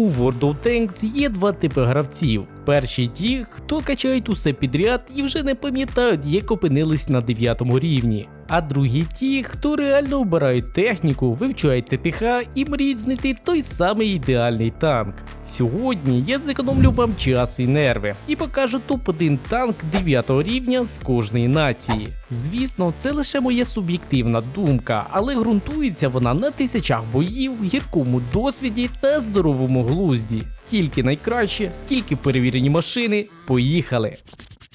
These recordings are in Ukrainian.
У World of Tanks є два типи гравців. Перші ті, хто качають усе підряд і вже не пам'ятають, як опинились на 9 рівні. А другі ті, хто реально обирають техніку, вивчають ТТХ і мріють знайти той самий ідеальний танк. Сьогодні я зекономлю вам час і нерви і покажу топ-1 танк 9 рівня з кожної нації. Звісно, це лише моя суб'єктивна думка, але ґрунтується вона на тисячах боїв, гіркому досвіді та здоровому глузді. Тільки найкраще, тільки перевірені машини. Поїхали!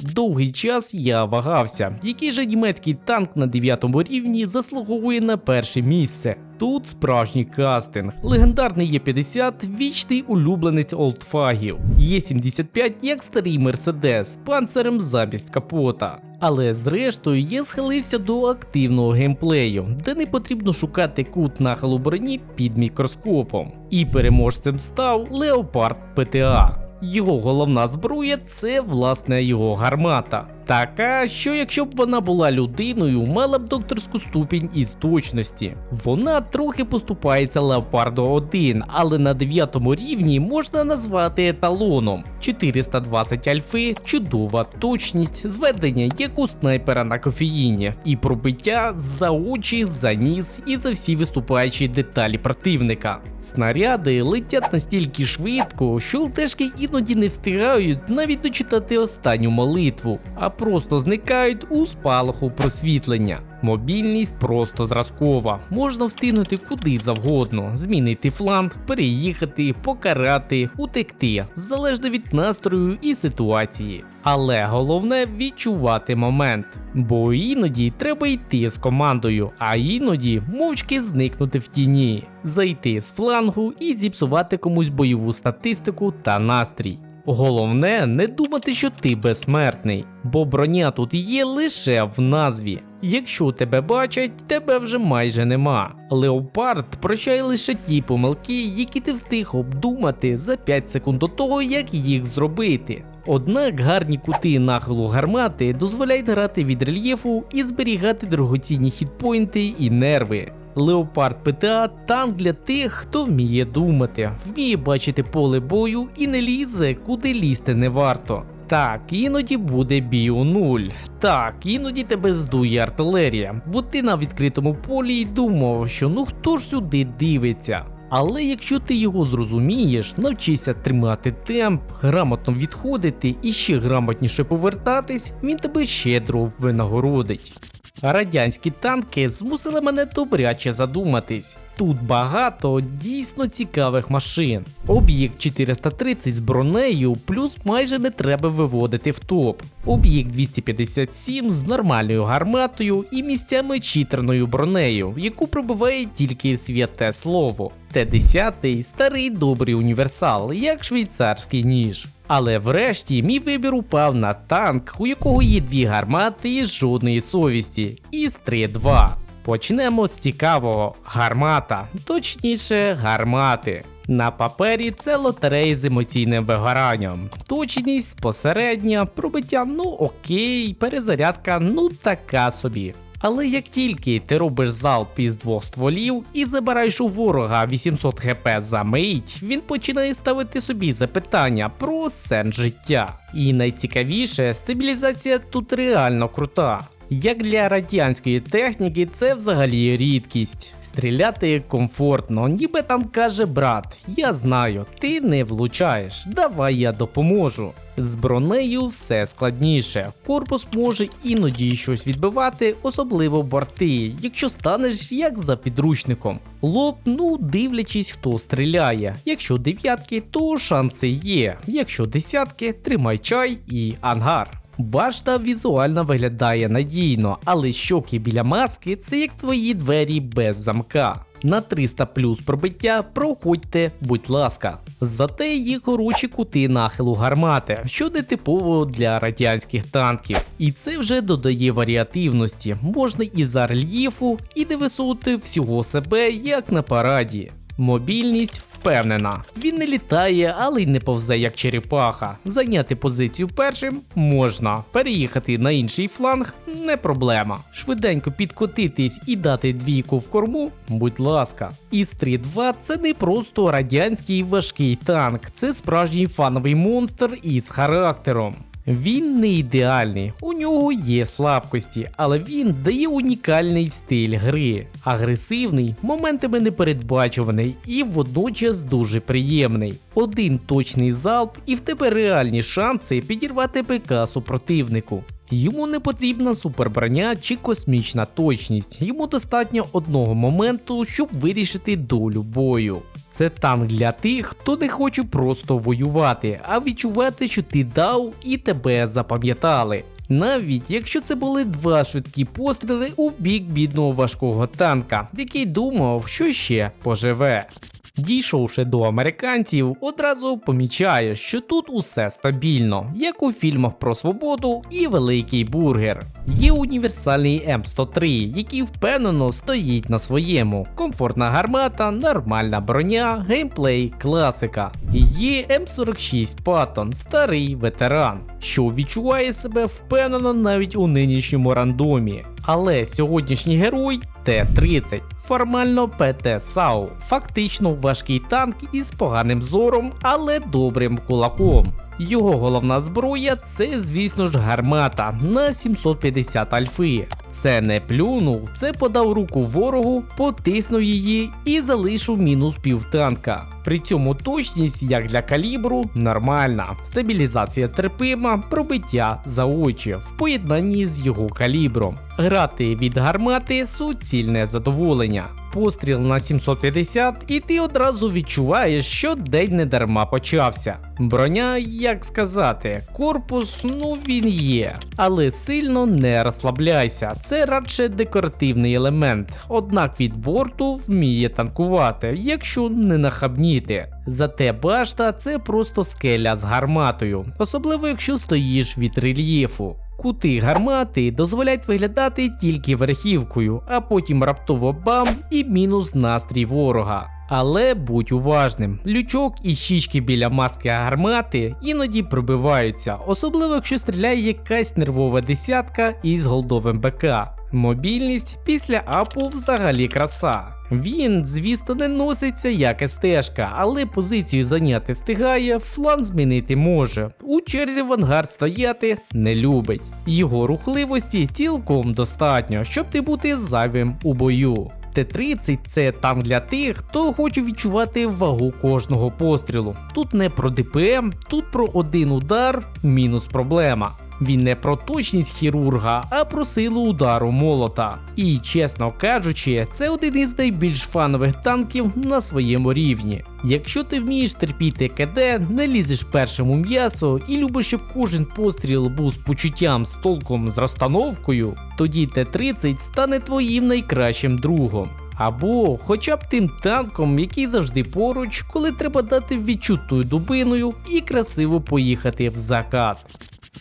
Довгий час я вагався, який же німецький танк на 9 рівні заслуговує на перше місце. Тут справжній кастинг. Легендарний Є50 вічний улюбленець олдфагів. Є75 як старий мерседес з панцирем замість капота. Але зрештою я схилився до активного геймплею, де не потрібно шукати кут нахилу броні під мікроскопом. І переможцем став Леопард ПТА. Його головна зброя це власне його гармата. Така, що якщо б вона була людиною, мала б докторську ступінь із точності. Вона трохи поступається Леопарду 1, але на 9 рівні можна назвати еталоном. 420 альфи, чудова точність, зведення як у снайпера на кофеїні, і пробиття за очі, за ніс і за всі виступаючі деталі противника. Снаряди летять настільки швидко, що лтешки іноді не встигають навіть дочитати останню молитву, а просто зникають у спалаху просвітлення. Мобільність просто зразкова, можна встигнути куди завгодно, змінити фланг, переїхати, покарати, утекти, залежно від настрою і ситуації. Але головне відчувати момент, бо іноді треба йти з командою, а іноді мовчки зникнути в тіні, зайти з флангу і зіпсувати комусь бойову статистику та настрій. Головне не думати, що ти безсмертний, бо броня тут є лише в назві. Якщо тебе бачать, тебе вже майже нема. Леопард прощає лише ті помилки, які ти встиг обдумати за 5 секунд до того, як їх зробити. Однак гарні кути нахилу гармати дозволяють грати від рельєфу і зберігати дорогоцінні хітпойнти і нерви. Леопард ПТА танк для тих, хто вміє думати, вміє бачити поле бою і не лізе, куди лізти не варто. Так, іноді буде бій у нуль. Так, іноді тебе здує артилерія, бо ти на відкритому полі й думав, що ну хто ж сюди дивиться. Але якщо ти його зрозумієш, навчися тримати темп, грамотно відходити і ще грамотніше повертатись, він тебе щедро винагородить. Радянські танки змусили мене добряче задуматись. Тут багато дійсно цікавих машин. Об'єкт 430 з бронею, плюс майже не треба виводити в топ. Об'єкт 257 з нормальною гарматою і місцями читерною бронею, яку пробиває тільки святе слово. Т-10 старий добрий універсал, як швейцарський ніж. Але врешті мій вибір упав на танк, у якого є дві гармати і жодної совісті. іс 3-2. Почнемо з цікавого гармата, точніше, гармати. На папері це лотереї з емоційним вигоранням. Точність посередня, пробиття ну окей, перезарядка ну така собі. Але як тільки ти робиш залп із двох стволів і забираєш у ворога 800 хп за мить, він починає ставити собі запитання про сенс життя. І найцікавіше, стабілізація тут реально крута. Як для радянської техніки, це взагалі рідкість. Стріляти комфортно, ніби там каже брат, я знаю, ти не влучаєш, давай я допоможу. З бронею все складніше. Корпус може іноді щось відбивати, особливо борти, якщо станеш як за підручником. Лоб, ну дивлячись, хто стріляє. Якщо дев'ятки, то шанси є. Якщо десятки, тримай чай і ангар. Башта візуально виглядає надійно, але щоки біля маски це як твої двері без замка. На 300 плюс пробиття проходьте, будь ласка. Зате є хороші кути нахилу гармати, що не типово для радянських танків. І це вже додає варіативності, можна і за рельєфу, і не висунути всього себе як на параді. Мобільність впевнена. Він не літає, але й не повзе як черепаха. Зайняти позицію першим можна. Переїхати на інший фланг не проблема. Швиденько підкотитись і дати двійку в корму, будь ласка. Істрі 2 це не просто радянський важкий танк, це справжній фановий монстр із характером. Він не ідеальний, у нього є слабкості, але він дає унікальний стиль гри, агресивний, моментами непередбачуваний і водночас дуже приємний. Один точний залп, і в тебе реальні шанси підірвати ПК супротивнику. Йому не потрібна суперброня чи космічна точність, йому достатньо одного моменту, щоб вирішити долю бою. Це танк для тих, хто не хоче просто воювати, а відчувати, що ти дав і тебе запам'ятали. Навіть якщо це були два швидкі постріли у бік бідного важкого танка, який думав, що ще поживе. Дійшовши до американців, одразу помічаєш, що тут усе стабільно, як у фільмах про свободу і великий бургер. Є універсальний М103, який впевнено стоїть на своєму. Комфортна гармата, нормальна броня, геймплей, класика. Є М46 Паттон, старий ветеран, що відчуває себе впевнено навіть у нинішньому рандомі. Але сьогоднішній герой Т-30, формально ПТ САУ, фактично важкий танк із поганим зором, але добрим кулаком. Його головна зброя це, звісно ж, гармата на 750 альфи. Це не плюнув, це подав руку ворогу, потиснув її і залишив мінус півтанка. При цьому точність, як для калібру, нормальна, стабілізація терпима, пробиття за очі в поєднанні з його калібром. Грати від гармати суцільне задоволення. Постріл на 750, і ти одразу відчуваєш, що день не дарма почався. Броня, як сказати, корпус, ну він є, але сильно не розслабляйся. Це радше декоративний елемент. Однак від борту вміє танкувати, якщо не нахабніти. Зате башта це просто скеля з гарматою, особливо якщо стоїш від рельєфу. Кути гармати дозволяють виглядати тільки верхівкою, а потім раптово бам і мінус настрій ворога. Але будь уважним, лючок і щічки біля маски гармати іноді пробиваються, особливо якщо стріляє якась нервова десятка із голдовим БК. Мобільність після апу взагалі краса. Він, звісно, не носиться як естежка, але позицію зайняти встигає, фланг змінити може. У черзі в ангар стояти не любить. Його рухливості цілком достатньо, щоб не бути зайвим у бою. Т-30 це танк для тих, хто хоче відчувати вагу кожного пострілу. Тут не про ДПМ, тут про один удар, мінус проблема. Він не про точність хірурга, а про силу удару молота. І, чесно кажучи, це один із найбільш фанових танків на своєму рівні. Якщо ти вмієш терпіти КД, не лізеш першим у м'ясо і любиш, щоб кожен постріл був з почуттям, з толком, з розстановкою, тоді Т-30 стане твоїм найкращим другом. Або хоча б тим танком, який завжди поруч, коли треба дати відчутою дубиною і красиво поїхати в закат.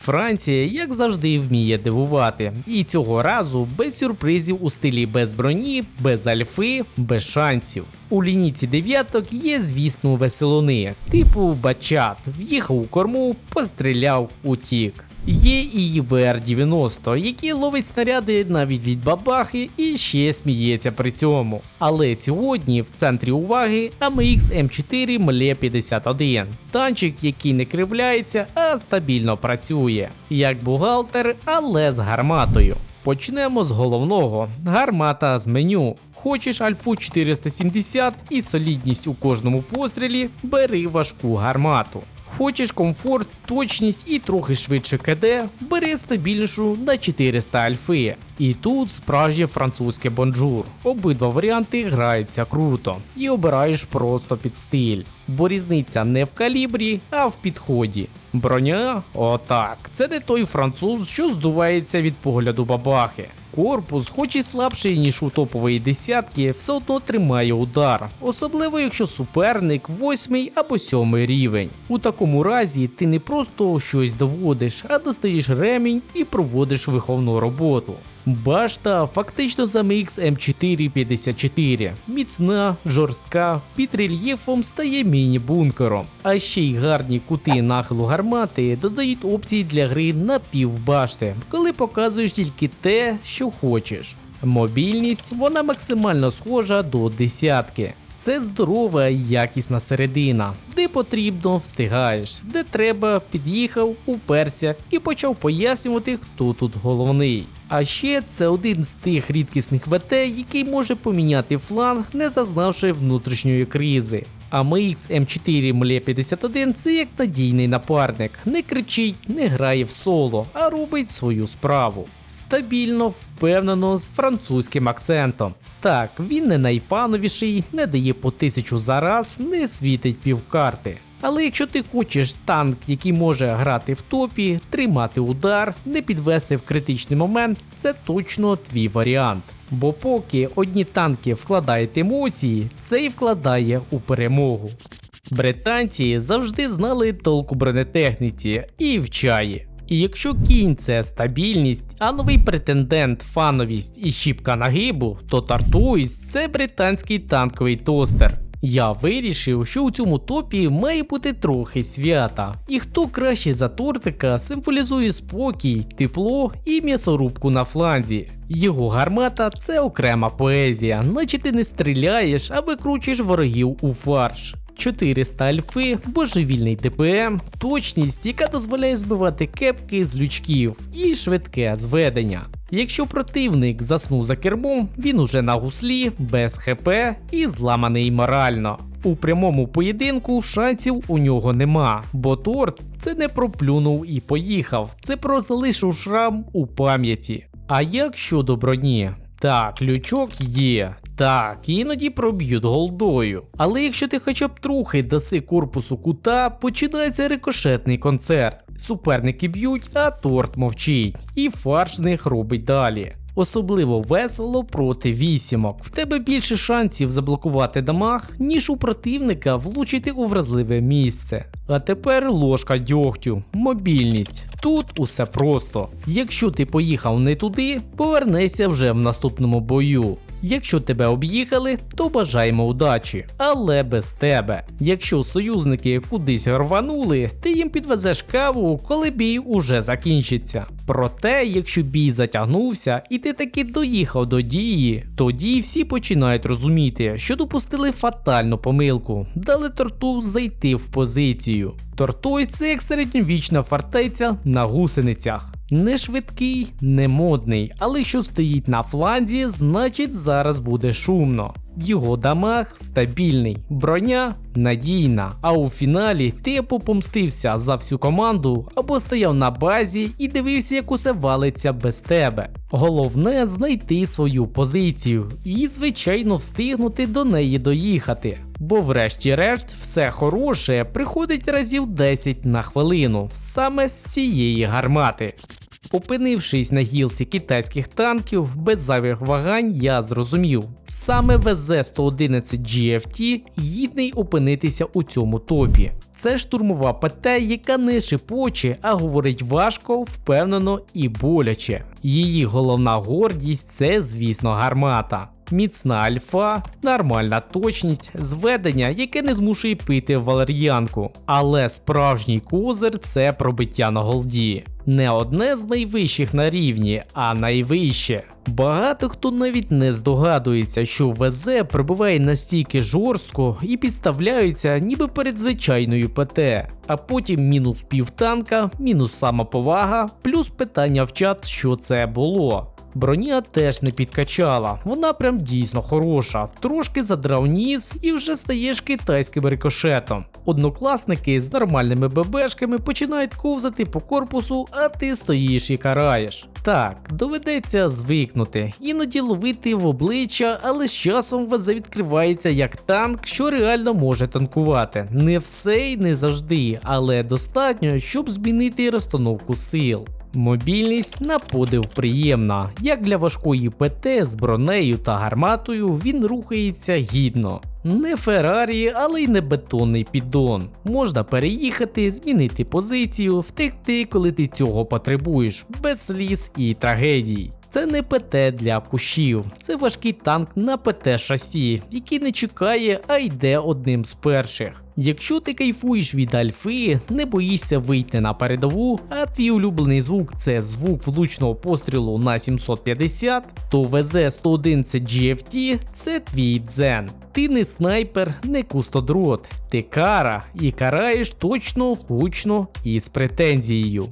Франція, як завжди, вміє дивувати, і цього разу без сюрпризів у стилі без броні, без альфи, без шансів. У лінійці дев'яток є, звісно, веселони, типу бачат, в'їхав у корму, постріляв, утік. Є і БР-90, який ловить снаряди навіть від бабахи і ще сміється при цьому. Але сьогодні в центрі уваги AMX M4 Мле 51. Танчик, який не кривляється, а стабільно працює. Як бухгалтер, але з гарматою. Почнемо з головного: гармата з меню. Хочеш альфу 470 і солідність у кожному пострілі, бери важку гармату. Хочеш комфорт, точність і трохи швидше КД, бери стабільнішу на 400 альфи. І тут справжнє французьке бонжур. Обидва варіанти граються круто і обираєш просто під стиль, бо різниця не в калібрі, а в підході. Броня? Отак. Це не той француз, що здувається від погляду бабахи. Корпус, хоч і слабший, ніж у топової десятки, все одно тримає удар, особливо якщо суперник восьмий або сьомий рівень. У такому разі ти не просто щось доводиш, а достаєш ремінь і проводиш виховну роботу. Башта фактично замикс М454, міцна, жорстка, під рельєфом стає міні-бункером. А ще й гарні кути нахилу гармати додають опції для гри на півбашти, коли показуєш тільки те, що хочеш. Мобільність вона максимально схожа до десятки. Це здорова якісна середина, де потрібно встигаєш, де треба, під'їхав, уперся і почав пояснювати, хто тут головний. А ще це один з тих рідкісних ВТ, який може поміняти фланг, не зазнавши внутрішньої кризи. А MX M4 Mle 51 це як надійний напарник, не кричить, не грає в соло, а робить свою справу. Стабільно, впевнено, з французьким акцентом. Так, він не найфановіший, не дає по тисячу за раз, не світить півкарти. Але якщо ти хочеш танк, який може грати в топі, тримати удар, не підвести в критичний момент, це точно твій варіант. Бо поки одні танки вкладають емоції, цей вкладає у перемогу. Британці завжди знали толку бронетехніці і в чаї. І якщо кінь це стабільність, а новий претендент фановість і щіпка нагибу, то Тартуїс це британський танковий тостер. Я вирішив, що у цьому топі має бути трохи свята, і хто краще за тортика символізує спокій, тепло і м'ясорубку на фланзі. Його гармата це окрема поезія, наче ти не стріляєш, а викручуєш ворогів у фарш. 400 альфи, божевільний ДПМ, точність, яка дозволяє збивати кепки з лючків, і швидке зведення. Якщо противник заснув за кермом, він уже на гуслі, без ХП і зламаний морально. У прямому поєдинку шансів у нього нема, бо торт це не проплюнув і поїхав, це про залишив шрам у пам'яті. А як щодо броні? Так, лючок є. Так, іноді проб'ють голдою. Але якщо ти хоча б трохи даси корпусу кута, починається рикошетний концерт. Суперники б'ють, а торт мовчить. І фарш з них робить далі. Особливо весело проти вісімок. В тебе більше шансів заблокувати дамаг, ніж у противника влучити у вразливе місце. А тепер ложка дьогтю, мобільність. Тут усе просто. Якщо ти поїхав не туди, повернешся вже в наступному бою. Якщо тебе об'їхали, то бажаємо удачі, але без тебе. Якщо союзники кудись рванули, ти їм підвезеш каву, коли бій уже закінчиться. Проте, якщо бій затягнувся і ти таки доїхав до дії, тоді всі починають розуміти, що допустили фатальну помилку, дали торту зайти в позицію. Тортой це як середньовічна фортеця на гусеницях. Не швидкий, не модний, але що стоїть на фланзі, значить зараз буде шумно. Його дамаг стабільний, броня надійна. А у фіналі ти помстився за всю команду, або стояв на базі і дивився, як усе валиться без тебе. Головне знайти свою позицію і, звичайно, встигнути до неї доїхати. Бо, врешті-решт, все хороше приходить разів 10 на хвилину саме з цієї гармати. Опинившись на гілці китайських танків, без зайвих вагань я зрозумів, саме ВЗ-111 GFT гідний опинитися у цьому топі. Це штурмова ПТ, яка не шипоче, а говорить важко, впевнено і боляче. Її головна гордість це, звісно, гармата. Міцна альфа, нормальна точність, зведення, яке не змушує пити валер'янку. Але справжній козир це пробиття на голді. Не одне з найвищих на рівні, а найвище. Багато хто навіть не здогадується, що ВЗ пробиває настільки жорстко і підставляються ніби перед звичайною ПТ, а потім мінус півтанка, мінус самоповага, плюс питання в чат, що це було. Броня теж не підкачала, вона прям дійсно хороша. Трошки задрав ніс і вже стаєш китайським рикошетом. Однокласники з нормальними ББшками починають ковзати по корпусу, а ти стоїш і караєш. Так, доведеться звикнути, іноді ловити в обличчя, але з часом ВЗ відкривається як танк, що реально може танкувати. Не все і не завжди, але достатньо, щоб змінити розстановку сил. Мобільність на подив приємна. Як для важкої ПТ з бронею та гарматою він рухається гідно. Не Феррарі, але й не бетонний піддон. Можна переїхати, змінити позицію, втекти, коли ти цього потребуєш, без сліз і трагедій. Це не ПТ для кущів, це важкий танк на ПТ шасі, який не чекає, а йде одним з перших. Якщо ти кайфуєш від альфи, не боїшся вийти на передову, а твій улюблений звук це звук влучного пострілу на 750, то ВЗ-111 GFT це твій дзен. Ти не снайпер, не кустодрот, ти кара і караєш точно, гучно і з претензією.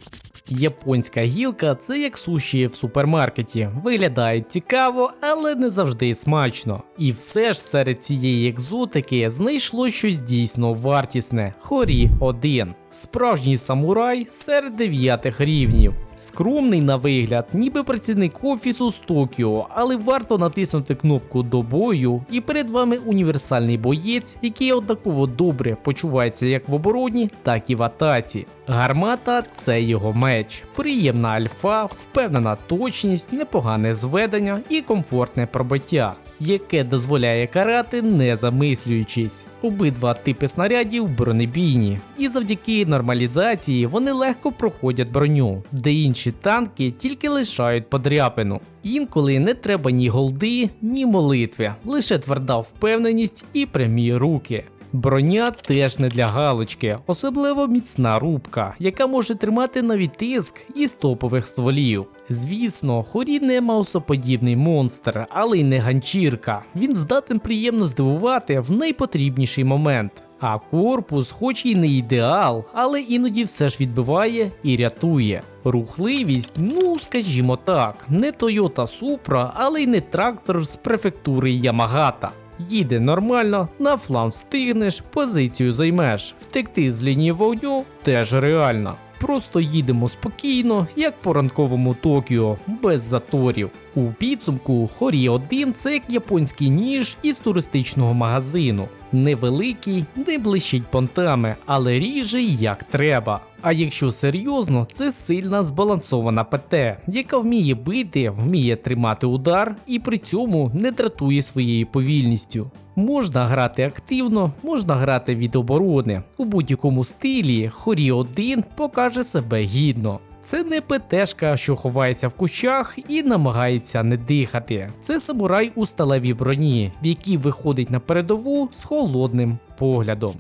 Японська гілка це як суші в супермаркеті. Виглядає цікаво, але не завжди смачно. І все ж серед цієї екзотики знайшло щось дійсно вартісне. Хорі 1. Справжній самурай серед дев'ятих рівнів. Скромний на вигляд, ніби працівник офісу з Токіо, але варто натиснути кнопку до бою, і перед вами універсальний боєць, який однаково добре почувається як в обороні, так і в атаці. Гармата це його меч, приємна альфа, впевнена точність, непогане зведення і комфортне пробиття. Яке дозволяє карати не замислюючись. Обидва типи снарядів бронебійні, і завдяки нормалізації вони легко проходять броню, де інші танки тільки лишають подряпину. Інколи не треба ні голди, ні молитви, лише тверда впевненість і прямі руки. Броня теж не для галочки, особливо міцна рубка, яка може тримати навіть тиск із топових стволів. Звісно, хорі не маусоподібний монстр, але й не ганчірка. Він здатен приємно здивувати в найпотрібніший момент. А корпус, хоч і не ідеал, але іноді все ж відбиває і рятує. Рухливість, ну скажімо так, не Toyota Supra, але й не трактор з префектури Ямагата. Їде нормально, на фланг встигнеш, позицію займеш. Втекти з лінії вогню теж реально. Просто їдемо спокійно, як по ранковому Токіо, без заторів. У підсумку Хорі 1 це як японський ніж із туристичного магазину. Невеликий, не блищить понтами, але ріже як треба. А якщо серйозно, це сильна збалансована ПТ, яка вміє бити, вміє тримати удар і при цьому не дратує своєю повільністю. Можна грати активно, можна грати від оборони. У будь-якому стилі Хорі 1 покаже себе гідно. Це не ПТшка, що ховається в кущах і намагається не дихати. Це самурай у сталевій броні, в якій виходить на передову з холодним поглядом.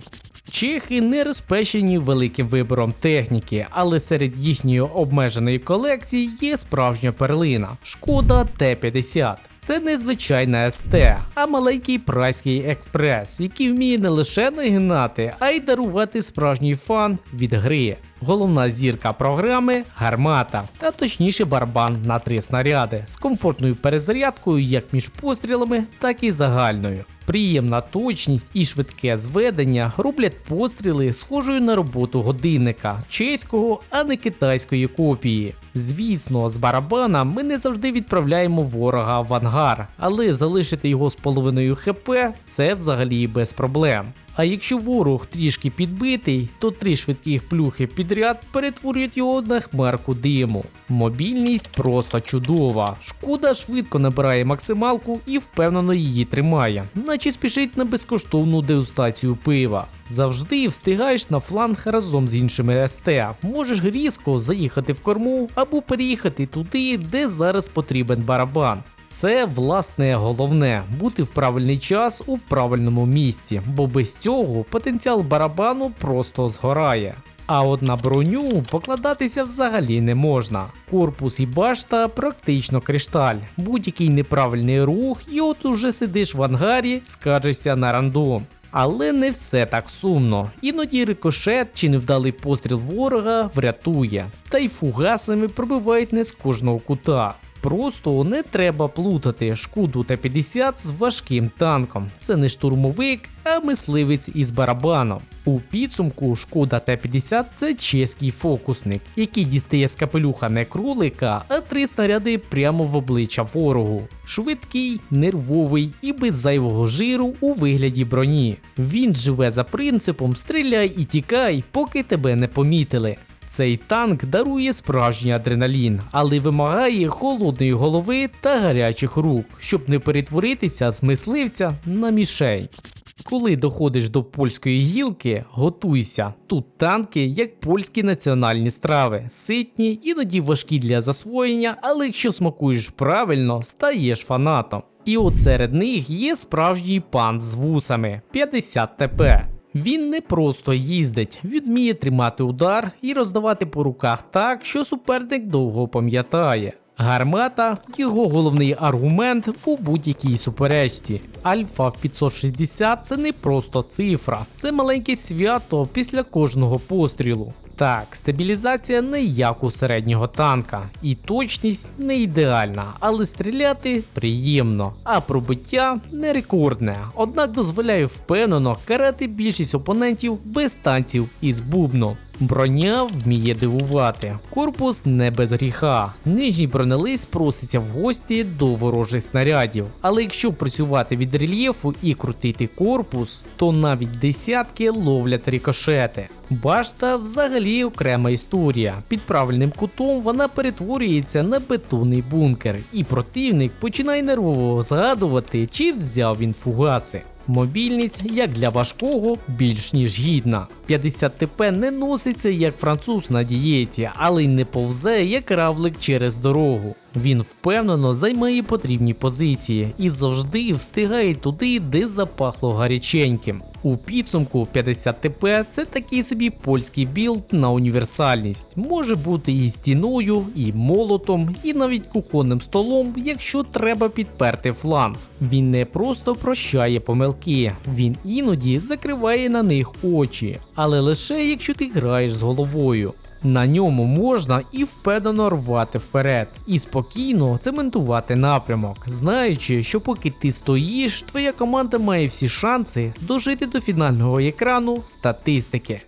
Чехи не розпещені великим вибором техніки, але серед їхньої обмеженої колекції є справжня перлина шкода Т-50. Це не звичайна СТ, а маленький прайський експрес, який вміє не лише нагинати, а й дарувати справжній фан від гри. Головна зірка програми гармата, а точніше барабан на три снаряди з комфортною перезарядкою як між пострілами, так і загальною. Приємна точність і швидке зведення роблять постріли схожою на роботу годинника чеського, а не китайської копії. Звісно, з барабана ми не завжди відправляємо ворога в ангар, але залишити його з половиною ХП це взагалі без проблем. А якщо ворог трішки підбитий, то три швидких плюхи підряд перетворюють його на хмарку диму. Мобільність просто чудова. Шкода швидко набирає максималку і впевнено її тримає, наче спішить на безкоштовну дегустацію пива. Завжди встигаєш на фланг разом з іншими СТ. Можеш різко заїхати в корму або переїхати туди, де зараз потрібен барабан. Це власне головне бути в правильний час у правильному місці, бо без цього потенціал барабану просто згорає. А от на броню покладатися взагалі не можна. Корпус і башта практично кришталь. Будь-який неправильний рух, і от уже сидиш в ангарі, скаржишся на рандом. Але не все так сумно. Іноді рикошет чи невдалий постріл ворога врятує, та й фугасами пробивають не з кожного кута. Просто не треба плутати шкоду Т-50 з важким танком. Це не штурмовик, а мисливець із барабаном. У підсумку шкода Т-50 це чеський фокусник, який дістає з капелюха не кролика, а три снаряди прямо в обличчя ворогу. Швидкий, нервовий і без зайвого жиру у вигляді броні. Він живе за принципом стріляй і тікай, поки тебе не помітили. Цей танк дарує справжній адреналін, але вимагає холодної голови та гарячих рук, щоб не перетворитися з мисливця на мішень. Коли доходиш до польської гілки, готуйся. Тут танки, як польські національні страви, ситні, іноді важкі для засвоєння, але якщо смакуєш правильно, стаєш фанатом. І от серед них є справжній пан з вусами 50 ТП. Він не просто їздить, він вміє тримати удар і роздавати по руках так, що суперник довго пам'ятає. Гармата його головний аргумент у будь-якій суперечці. Альфа в 560 це не просто цифра, це маленьке свято після кожного пострілу. Так, стабілізація не як у середнього танка, і точність не ідеальна, але стріляти приємно, а пробиття не рекордне, однак дозволяє впевнено карати більшість опонентів без танців із бубном. Броня вміє дивувати, корпус не без гріха. Нижній бронелист проситься в гості до ворожих снарядів. Але якщо працювати від рельєфу і крутити корпус, то навіть десятки ловлять рикошети. Башта взагалі окрема історія. Під правильним кутом вона перетворюється на бетонний бункер, і противник починає нервово згадувати, чи взяв він фугаси. Мобільність, як для важкого, більш ніж гідна. 50 ТП не носиться як француз на дієті, але й не повзе як равлик через дорогу. Він впевнено займає потрібні позиції і завжди встигає туди, де запахло гаряченьким. У підсумку 50 ТП це такий собі польський білд на універсальність. Може бути і стіною, і молотом, і навіть кухонним столом, якщо треба підперти фланг. Він не просто прощає помилки, він іноді закриває на них очі, але лише якщо ти граєш з головою. На ньому можна і впевнено рвати вперед, і спокійно цементувати напрямок, знаючи, що поки ти стоїш, твоя команда має всі шанси дожити до фінального екрану статистики.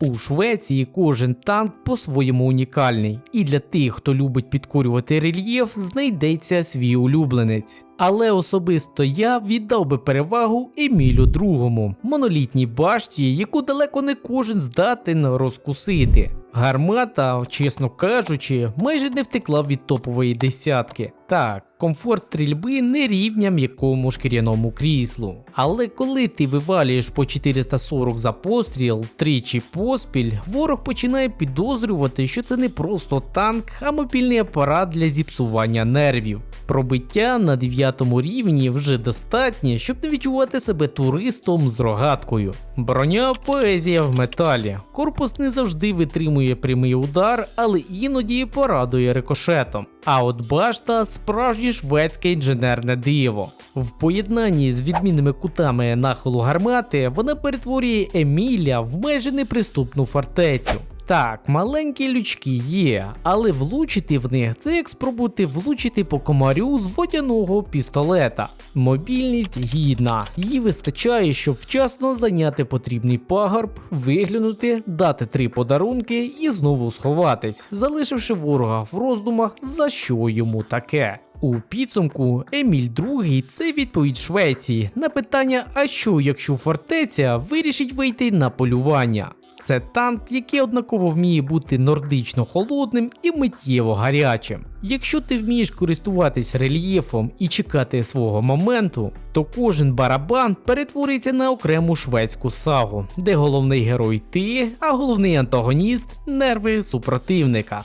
У Швеції кожен танк по-своєму унікальний, і для тих, хто любить підкорювати рельєф, знайдеться свій улюбленець. Але особисто я віддав би перевагу Емілю другому, монолітній башті, яку далеко не кожен здатен розкусити. Гармата, чесно кажучи, майже не втекла від топової десятки. Так, комфорт стрільби не рівня м'якому шкіряному кріслу. Але коли ти вивалюєш по 440 за постріл тричі поспіль, ворог починає підозрювати, що це не просто танк, а мобільний апарат для зіпсування нервів. Пробиття на 9 рівні вже достатнє, щоб не відчувати себе туристом з рогаткою. Броня поезія в металі. Корпус не завжди витримує прямий удар, але іноді порадує рикошетом. А от башта справжнє шведське інженерне диво. В поєднанні з відмінними кутами нахилу гармати вона перетворює Еміля в майже неприступну фортецю. Так, маленькі лючки є, але влучити в них це як спробувати влучити по комарю з водяного пістолета. Мобільність гідна, їй вистачає, щоб вчасно зайняти потрібний пагорб, виглянути, дати три подарунки і знову сховатись, залишивши ворога в роздумах, за що йому таке. У підсумку Еміль II – це відповідь Швеції на питання: а що якщо фортеця вирішить вийти на полювання? Це танк, який однаково вміє бути нордично холодним і миттєво гарячим. Якщо ти вмієш користуватись рельєфом і чекати свого моменту, то кожен барабан перетвориться на окрему шведську сагу, де головний герой ти, а головний антагоніст нерви супротивника.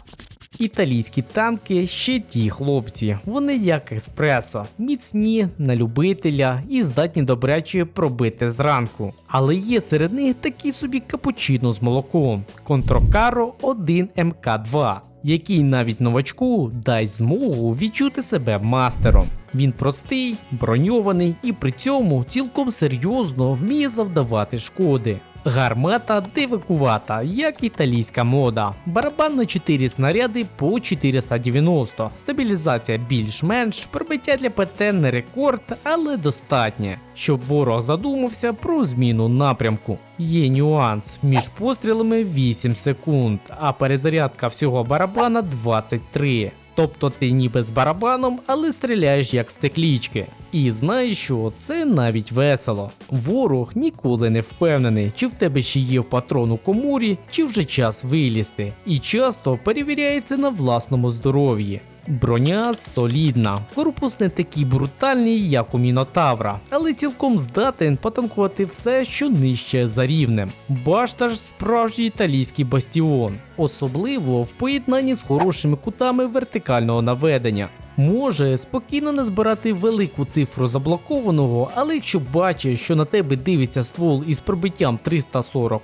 Італійські танки ще ті хлопці, вони як еспресо, міцні на любителя і здатні добряче пробити зранку. Але є серед них такі собі капучино з молоком Контрокаро 1 МК2, який навіть новачку дасть змогу відчути себе мастером. Він простий, броньований і при цьому цілком серйозно вміє завдавати шкоди. Гармата дивикувата, як італійська мода. Барабан на 4 снаряди по 490. Стабілізація більш-менш, пробиття для ПТ не рекорд, але достатнє, щоб ворог задумався про зміну напрямку. Є нюанс між пострілами 8 секунд, а перезарядка всього барабана 23. Тобто ти ніби з барабаном, але стріляєш як з циклічки. І знаєш що, це навіть весело. Ворог ніколи не впевнений, чи в тебе ще є патрон у комурі, чи вже час вилізти, і часто перевіряється на власному здоров'ї. Броня солідна, корпус не такий брутальний, як у Мінотавра, але цілком здатен потанкувати все, що нижче за рівнем. Башта ж справжній італійський бастіон, особливо в поєднанні з хорошими кутами вертикального наведення. Може спокійно назбирати велику цифру заблокованого, але якщо бачиш, що на тебе дивиться ствол із пробиттям 340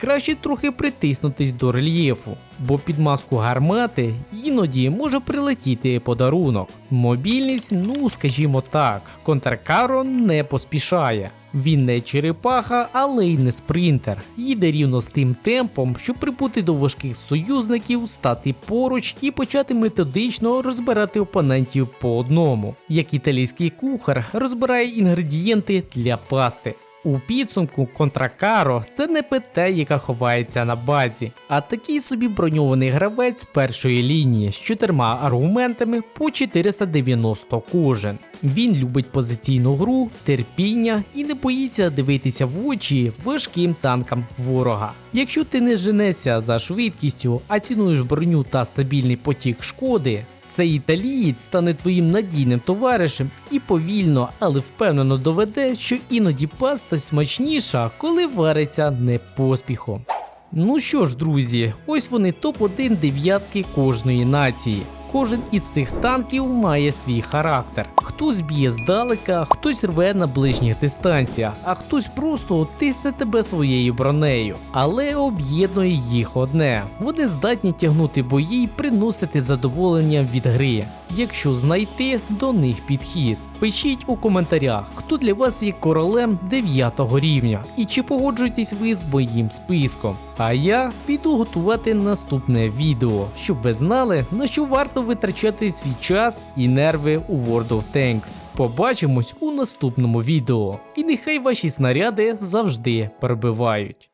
краще трохи притиснутись до рельєфу, бо під маску гармати іноді може прилетіти подарунок. Мобільність, ну скажімо так, контркаро не поспішає. Він не черепаха, але й не спринтер. Їде рівно з тим темпом, щоб прибути до важких союзників, стати поруч і почати методично розбирати опонентів по одному, як італійський кухар розбирає інгредієнти для пасти. У підсумку Контракаро це не ПТ, яка ховається на базі, а такий собі броньований гравець першої лінії з чотирма аргументами по 490 кожен. Він любить позиційну гру, терпіння і не боїться дивитися в очі важким танкам ворога. Якщо ти не женешся за швидкістю, а цінуєш броню та стабільний потік шкоди, цей італієць стане твоїм надійним товаришем і повільно, але впевнено доведе, що іноді паста смачніша, коли вариться не поспіхом. Ну що ж, друзі, ось вони топ-1 дев'ятки кожної нації. Кожен із цих танків має свій характер. Хтось б'є здалека, хтось рве на ближніх дистанціях, а хтось просто тисне тебе своєю бронею. Але об'єднує їх одне: вони здатні тягнути бої й приносити задоволення від гри, якщо знайти до них підхід. Пишіть у коментарях, хто для вас є королем 9 рівня і чи погоджуєтесь ви з моїм списком. А я піду готувати наступне відео, щоб ви знали, на що варто витрачати свій час і нерви у World of Tanks. Побачимось у наступному відео. І нехай ваші снаряди завжди перебивають.